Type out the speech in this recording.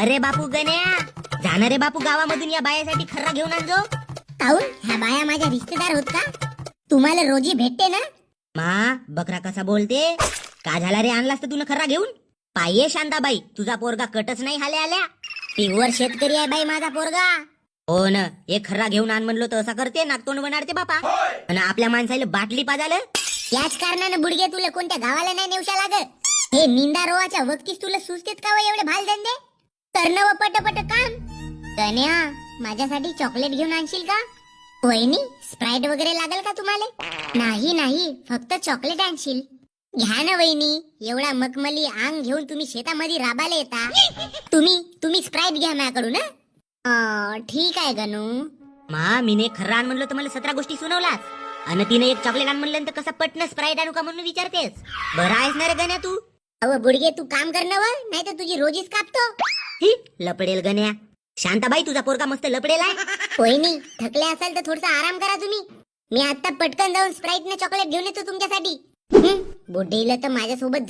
अरे बापू गण्या जाणारे बापू गावामधून या बायासाठी खर्रा घेऊन आणजो. काऊन ह्या बाया माझ्या रिश्तेदार होत का? तुम्हाला रोजी भेटते ना? मा बकरा कसा बोलते? का झाला रे आणलास तर तुला खर्रा घेऊन? पाये शांताबाई तुझा पोरगा कटच नाही हाल्या आल्या. पिवर शेतकरी आहे बाई माझा पोरगा. हो न एक खर्रा घेऊन आण म्हणलो तर असा करते नागतोंड बनाडते बापा. आणि आपल्या माणसाला बाटली पाजालं. याच कारणानं बुडगे तुला कोणत्या गावाला नाही नेवशा लागत? हे निंदा रोवाच्या वक्तीस तुला सुचतेत का एवढे भाल धंदे करणं व पटपट काम. कन्या माझ्यासाठी चॉकलेट घेऊन आणशील का? वहिनी स्प्राईट वगैरे लागेल का तुम्हाला? नाही नाही फक्त चॉकलेट आणशील. घ्या ना वहिनी एवढा मखमली आंग घेऊन तुम्ही शेतामध्ये राबायला येता. तुम्ही तुम्ही स्प्राईट घ्या माझ्याकडून हं? अं, ठीक आहे गणू. मा मीने खर्रा आण म्हणलं तर मला सतरा गोष्टी सुनावलास. आणि तिने एक चॉकलेट आण म्हणलं तर कसं पटन स्प्राईट आणू का म्हणून विचारतेस? बरं आहेस ना रे गण्या तू? अव बुडगे तू काम कर ना व नाही तर तुझी रोजीच कापतो. लपडेल गण्या. शांताबाई तुझा पोरगा मस्त लपडेल आहे. वहिनी थकले असाल तर थोडसा आराम करा तुम्ही. मी आता पटकन जाऊन स्प्राईट ने चॉकलेट घेऊन येतो तुमच्यासाठी. हं, बुड्डीला तर माझ्यासोबत